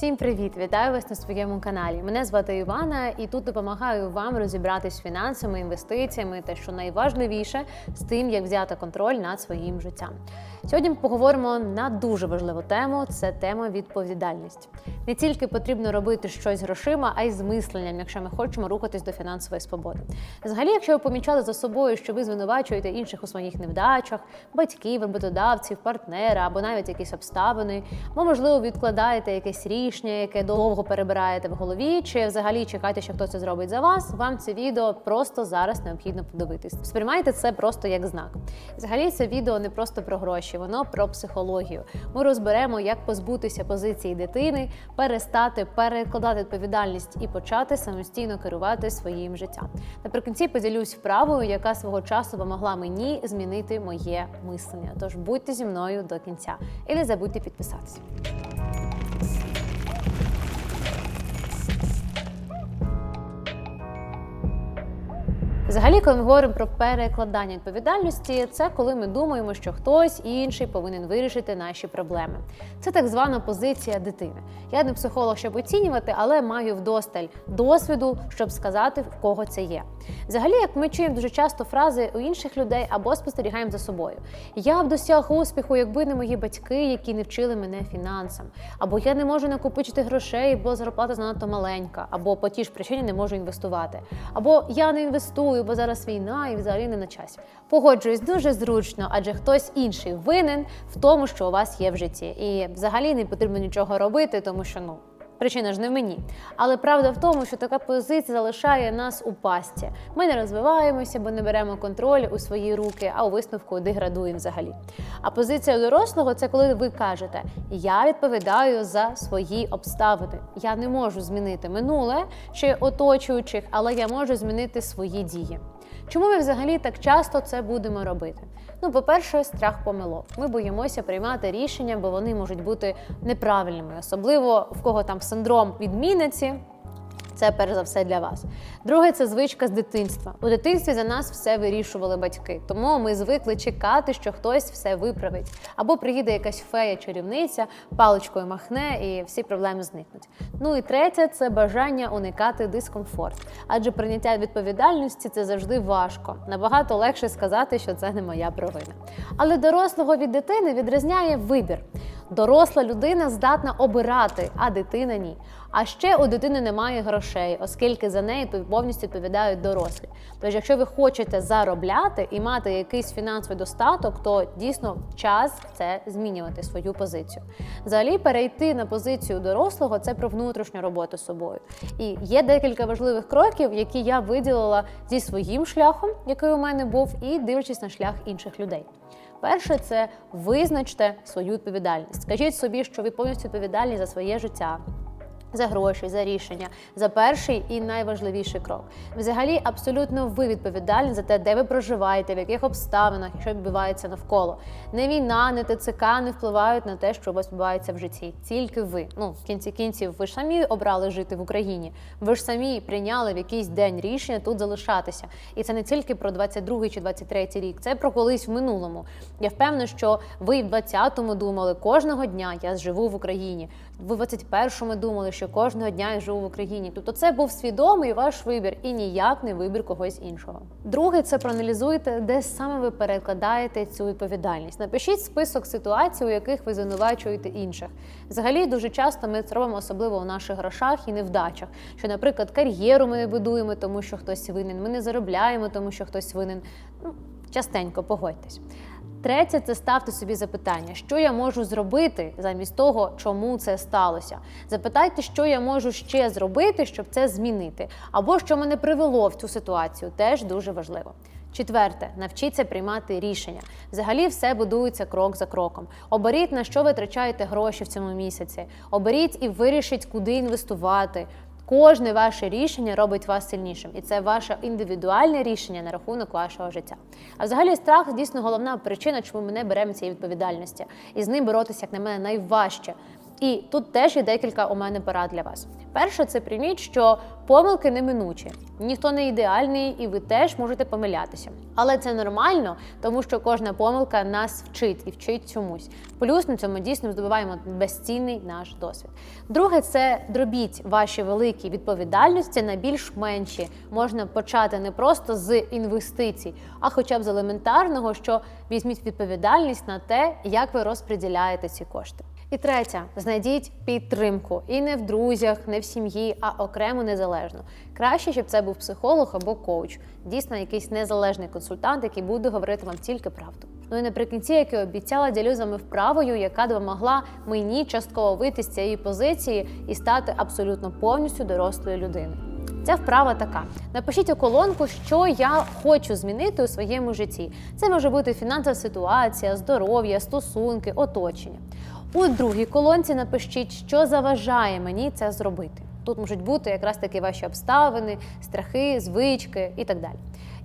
Всім привіт! Вітаю вас на своєму каналі. Мене звати Івана, і тут допомагаю вам розібратись з фінансами, інвестиціями та що найважливіше з тим, як взяти контроль над своїм життям. Сьогодні ми поговоримо на дуже важливу тему: це тема відповідальність. Не тільки потрібно робити щось грошима, а й з мисленням, якщо ми хочемо рухатись до фінансової свободи. Взагалі, якщо ви помічали за собою, що ви звинувачуєте інших у своїх невдачах, батьків, роботодавців, партнера або навіть якісь обставини, або можливо відкладаєте якесь рішення, яке довго перебираєте в голові, чи взагалі чекаєте, що хтось це зробить за вас. Вам це відео просто зараз необхідно подивитись. Сприймайте це просто як знак. Взагалі, це відео не просто про гроші, воно про психологію. Ми розберемо, як позбутися позиції дитини, перестати перекладати відповідальність і почати самостійно керувати своїм життям. Наприкінці поділюсь вправою, яка свого часу допомогла мені змінити моє мислення. Тож будьте зі мною до кінця і не забудьте підписатися. Взагалі, коли ми говоримо про перекладання відповідальності, це коли ми думаємо, що хтось інший повинен вирішити наші проблеми. Це так звана позиція дитини. Я не психолог, щоб оцінювати, але маю вдосталь досвіду, щоб сказати, в кого це є. Взагалі, як ми чуємо дуже часто фрази у інших людей або спостерігаємо за собою: я б досяг успіху, якби не мої батьки, які не вчили мене фінансам, або я не можу накопичити грошей, бо зарплата занадто маленька, або по тій ж причині не можу інвестувати, або я не інвестую, бо зараз війна і взагалі не на часі. Погоджуюсь дуже зручно, адже хтось інший винен в тому, що у вас є в житті, і взагалі не потрібно нічого робити, тому що ну. Причина ж не в мені. Але правда в тому, що така позиція залишає нас у пасті. Ми не розвиваємося, бо не беремо контроль у свої руки, а у висновку деградуємо взагалі. А позиція дорослого це коли ви кажете: Я відповідаю за свої обставини. Я не можу змінити минуле чи оточуючих, але я можу змінити свої дії. Чому ми взагалі так часто це будемо робити? Ну, по-перше, страх помилок. Ми боїмося приймати рішення, бо вони можуть бути неправильними, особливо в кого там синдром відмінниці. Це перш за все для вас. Друге, це звичка з дитинства. У дитинстві за нас все вирішували батьки, тому ми звикли чекати, що хтось все виправить. Або приїде якась фея-чарівниця, паличкою махне і всі проблеми зникнуть. Ну і третє це бажання уникати дискомфорт. Адже прийняття відповідальності це завжди важко. Набагато легше сказати, що це не моя провина. Але дорослого від дитини відрізняє вибір. Доросла людина здатна обирати, а дитина ні. А ще у дитини немає грошей, оскільки за неї повністю відповідають дорослі. Тож, якщо ви хочете заробляти і мати якийсь фінансовий достаток, то дійсно час це змінювати свою позицію. Взагалі, перейти на позицію дорослого це про внутрішню роботу з собою. І є декілька важливих кроків, які я виділила зі своїм шляхом, який у мене був, і дивлячись на шлях інших людей. Перше, це визначте свою відповідальність. Скажіть собі, що ви повністю відповідальні за своє життя. За гроші, за рішення, за перший і найважливіший крок. Взагалі, абсолютно ви відповідальні за те, де ви проживаєте, в яких обставинах, що відбувається навколо. Не війна, не ТЦК не впливають на те, що у вас відбувається в житті. Тільки ви. Ну, в кінці кінців, ви ж самі обрали жити в Україні. Ви ж самі прийняли в якийсь день рішення тут залишатися. І це не тільки про 22 чи 23 рік, це про колись в минулому. Я впевнена, що ви в 20-му думали кожного дня я живу в Україні. Ви в 21-му думали, що кожного дня я живу в Україні. Тобто це був свідомий ваш вибір і ніяк не вибір когось іншого. Друге, це проаналізуйте, де саме ви перекладаєте цю відповідальність. Напишіть список ситуацій, у яких ви звинувачуєте інших. Взагалі, дуже часто ми це робимо, особливо у наших грошах і невдачах. Що, наприклад, кар'єру ми не будуємо, тому що хтось винен. Ми не заробляємо, тому що хтось винен. Ну, частенько погодьтесь. Третє це ставте собі запитання, що я можу зробити замість того, чому це сталося. Запитайте, що я можу ще зробити, щоб це змінити, або що мене привело в цю ситуацію, теж дуже важливо. Четверте, навчіться приймати рішення. Взагалі, все будується крок за кроком. Оберіть на що витрачаєте гроші в цьому місяці. Оберіть і вирішіть, куди інвестувати. Кожне ваше рішення робить вас сильнішим, і це ваше індивідуальне рішення на рахунок вашого життя. А взагалі, страх дійсно головна причина, чому ми не беремо цієї відповідальності, і з ним боротися, як на мене, найважче. І тут теж є декілька у мене порад для вас. Перше, це прийміть, що помилки неминучі. Ніхто не ідеальний, і ви теж можете помилятися. Але це нормально, тому що кожна помилка нас вчить і вчить чомусь. Плюс на цьому дійсно здобуваємо безцінний наш досвід. Друге, це дробіть ваші великі відповідальності на більш менші. Можна почати не просто з інвестицій, а хоча б з елементарного, що візьміть відповідальність на те, як ви розподіляєте ці кошти. І третє, знайдіть підтримку і не в друзях, не в сім'ї, а окремо незалежно. Краще, щоб це був психолог або коуч, дійсно якийсь незалежний консультант, який буде говорити вам тільки правду. Ну і наприкінці, як і обіцяла, ділю з вами вправою, яка допомогла мені частково вийти з цієї позиції і стати абсолютно повністю дорослою людиною. Ця вправа така: напишіть у колонку, що я хочу змінити у своєму житті. Це може бути фінансова ситуація, здоров'я, стосунки, оточення. У другій колонці напишіть, що заважає мені це зробити. Тут можуть бути якраз таки ваші обставини, страхи, звички і так далі.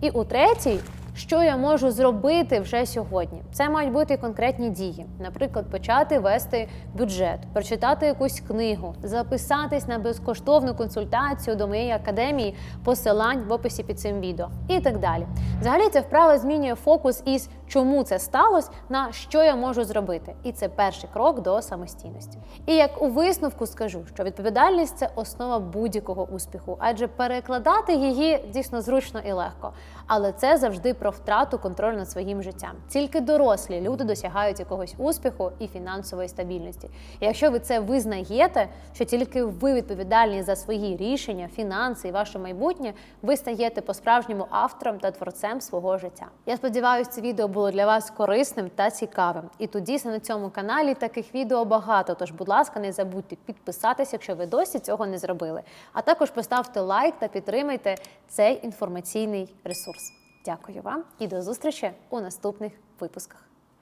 І у третій, що я можу зробити вже сьогодні. Це мають бути конкретні дії. Наприклад, почати вести бюджет, прочитати якусь книгу, записатись на безкоштовну консультацію до моєї академії, посилань в описі під цим відео і так далі. Взагалі, ця вправа змінює фокус із чому це сталося на що я можу зробити. І це перший крок до самостійності. І як у висновку скажу, що відповідальність це основа будь-якого успіху, адже перекладати її дійсно зручно і легко. Але це завжди про втрату контролю над своїм життям. Тільки дорослі люди досягають якогось успіху і фінансової стабільності. І якщо ви це визнаєте, що тільки ви відповідальні за свої рішення, фінанси і ваше майбутнє, ви стаєте по-справжньому автором та творцем свого життя. Я сподіваюся, це відео було для вас корисним та цікавим. І тут дійсно на цьому каналі таких відео багато. Тож, будь ласка, не забудьте підписатися, якщо ви досі цього не зробили. А також поставте лайк та підтримайте цей інформаційний ресурс. Дякую вам і до зустрічі у наступних випусках.